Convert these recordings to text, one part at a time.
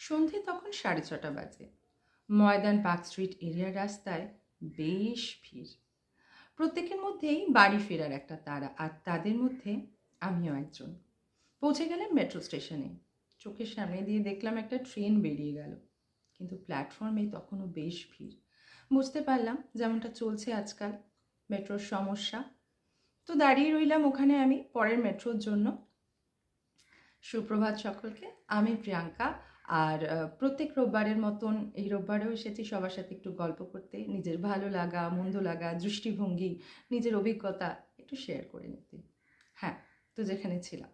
সন্ধে তখন সাড়ে ছটা বাজে। ময়দান পার্ক স্ট্রিট এরিয়ার রাস্তায় বেশ ভিড়। প্রত্যেকের মধ্যেই বাড়ি ফেরার একটা তারা, আর তাদের মধ্যে আমিও একজন। পৌঁছে গেলাম মেট্রো স্টেশনে। চোখের সামনে দিয়ে দেখলাম একটা ট্রেন বেরিয়ে গেল। কিন্তু প্ল্যাটফর্মে তখনও বেশ ভিড়। বুঝতে পারলাম যেমনটা চলছে আজকাল মেট্রোর সমস্যা। তো দাঁড়িয়ে রইলাম ওখানে আমি, পরের মেট্রোর জন্য। সুপ্রভাত সকলকে, আমি প্রিয়াঙ্কা আর প্রত্যেক রোববারের মতন এই রোববারেও এসেছি সবার সাথে একটু গল্প করতে। নিজের ভালো লাগা, মন্দ লাগা, দৃষ্টিভঙ্গি, নিজের অভিজ্ঞতা একটু শেয়ার করে নিতে। হ্যাঁ তো যেখানে ছিলাম।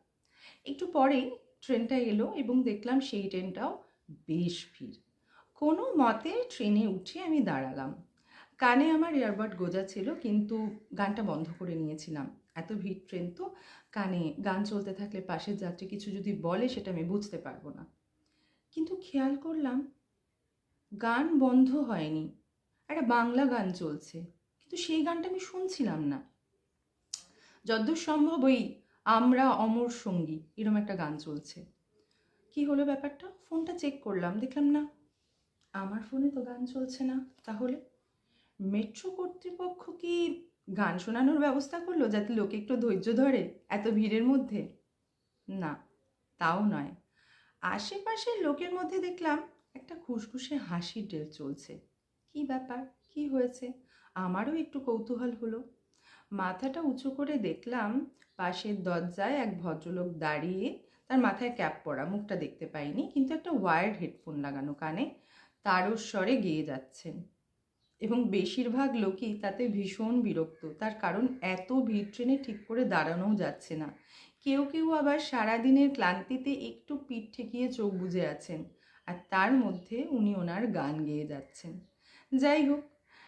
একটু পরেই ট্রেনটা এলো এবং দেখলাম সেই ট্রেনটাও বেশ ভিড়। কোনো মতে ট্রেনে উঠে আমি দাঁড়ালাম। কানে আমার ইয়ারবাড গোজা ছিল, কিন্তু গানটা বন্ধ করে নিয়েছিলাম। এত ভিড় ট্রেন তো, কানে গান চলতে থাকলে পাশের যাত্রী কিছু যদি বলে সেটা আমি বুঝতে পারব না। কিন্তু খেয়াল করলাম, গান বন্ধ হয়নি। একটা বাংলা গান চলছে, কিন্তু সেই গানটা আমি শুনছিলাম না। যদ্দূর সম্ভব ওই আমরা অমর সঙ্গী এরম একটা গান চলছে। কি হলো ব্যাপারটা? ফোনটা চেক করলাম, দেখলাম না। আমার ফোনে তো গান চলছে না, তাহলে? মেট্রো কর্তৃপক্ষ কি গান শোনানোর ব্যবস্থা করল, যাতে লোকে একটু ধৈর্য ধরে এত ভিড়ের মধ্যে? না, তাও নয়। আশেপাশের লোকের মধ্যে দেখলাম একটা খুশখুশে হাসির ডেল চলছে। কি ব্যাপার? কি হয়েছে? আমারও একটু কৌতূহল হলো। মাথাটা উঁচু করে দেখলাম পাশের দরজায় এক ভদ্রলোক দাঁড়িয়ে তার মাথায় ক্যাপ পরা, মুখটা দেখতে পাইনি, কিন্তু একটা ওয়ার্ড হেডফোন লাগানো কানে তারও স্বরে গেয়ে যাচ্ছেন। এবং বেশিরভাগ লোকই তাতে ভীষণ বিরক্ত, তার কারণ এত ভিড় ট্রেনে ঠিক করে দাঁড়ানোও যাচ্ছে না। কেউ কেউ আবার সারাদিনের ক্লান্তিতে একটু পিঠ ঠেকিয়ে চোখ বুজে আছেন আর তার মধ্যে উনি ওনার গান গেয়ে যাচ্ছেন। যাই হোক,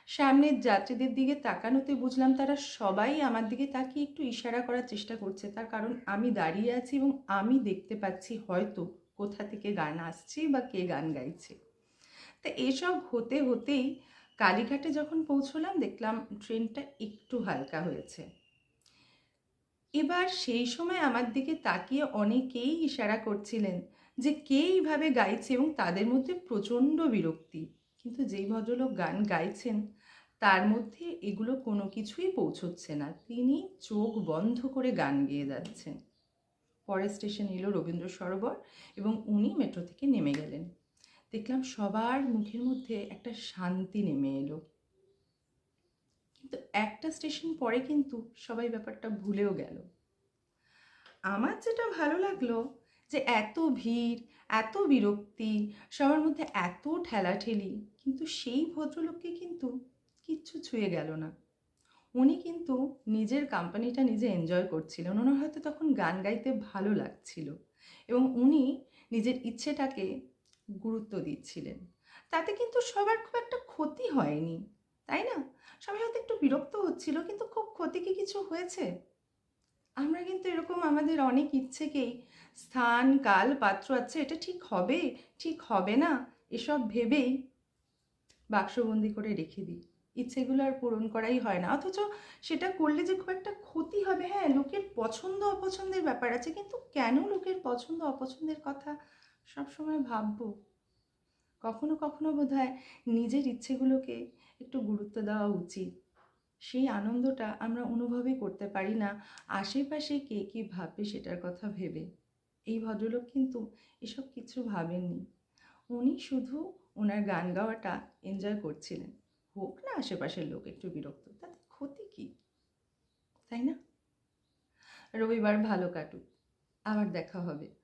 সামনের যাত্রীদের দিকে তাকানোতে বুঝলাম তারা সবাই আমার দিকে তাকিয়ে একটু ইশারা করার চেষ্টা করছে। তার কারণ আমি দাঁড়িয়ে আছি এবং আমি দেখতে পাচ্ছি হয়তো কোথা থেকে গান আসছে বা কে গান গাইছে। তা এসব হতে হতেই কালীঘাটে যখন পৌঁছলাম দেখলাম ট্রেনটা একটু হালকা হয়েছে। এবার সেই সময় আমার দিকে তাকিয়ে অনেকেই ইশারা করছিলেন যে কে এইভাবে গাইছে এবং তাদের মধ্যে প্রচণ্ড বিরক্তি। কিন্তু যেই ভদ্রলোক গান গাইছেন, তার মধ্যে এগুলো কোনো কিছুই পৌঁছচ্ছে না। তিনি চোখ বন্ধ করে গান গেয়ে যাচ্ছেন। পরের স্টেশন এলো রবীন্দ্র সরোবর এবং উনি মেট্রো থেকে নেমে গেলেন। দেখলাম সবার মুখের মধ্যে একটা শান্তি নেমে এলো। কিন্তু একটা স্টেশন পরে কিন্তু সবাই ব্যাপারটা ভুলেও গেল। আমার যেটা ভালো লাগল যে এত ভিড়, এত বিরক্তি, সবার মধ্যে এত ঠেলাঠেলি, কিন্তু সেই ভদ্রলোককে কিন্তু কিচ্ছু ছুঁয়ে গেল না। উনি কিন্তু নিজের কোম্পানিটা নিজে এনজয় করছিলেন, ওনার হয়তো তখন গান গাইতে ভালো লাগছিল এবং উনি নিজের ইচ্ছেটাকে গুরুত্ব দিচ্ছিলেন। তাতে কিন্তু সবার খুব একটা ক্ষতি হয়নি, তাই না? সবাই হয়তো একটু বিরক্ত হচ্ছিল, কিন্তু খুব ক্ষতি কি কিছু হয়েছে? আমরা কিন্তু এরকম আমাদের অনেক ইচ্ছেকেই স্থান কাল পাত্র আছে এটা ঠিক হবে? ঠিক হবে না? এসব ভেবেই বাক্সবন্দি করে রেখে দিই। ইচ্ছেগুলো আর পূরণ করাই হয় না। অথচ সেটা করলে যে খুব একটা ক্ষতি হবে। হ্যাঁ লোকের পছন্দ, অপছন্দের ব্যাপার আছে, কিন্তু কেন লোকের পছন্দ, অপছন্দের কথা সবসময় ভাববো? কখনো কখনো বোধ হয় নিজের ইচ্ছেগুলোকে একটু গুরুত্ব দেওয়া উচিত। সেই আনন্দটা আমরা অনুভবই করতে পারি না, আশেপাশে কে কী ভাববে সেটার কথা ভেবে। এই ভদ্রলোক কিন্তু এসব কিছু ভাবেননি। উনি শুধু ওনার গান গাওয়াটা এনজয় করছিলেন। হোক না আশেপাশের লোক একটু বিরক্ত, তাতে ক্ষতি কী? তাই না? রবিবার ভালো কাটুক, আবার দেখা হবে।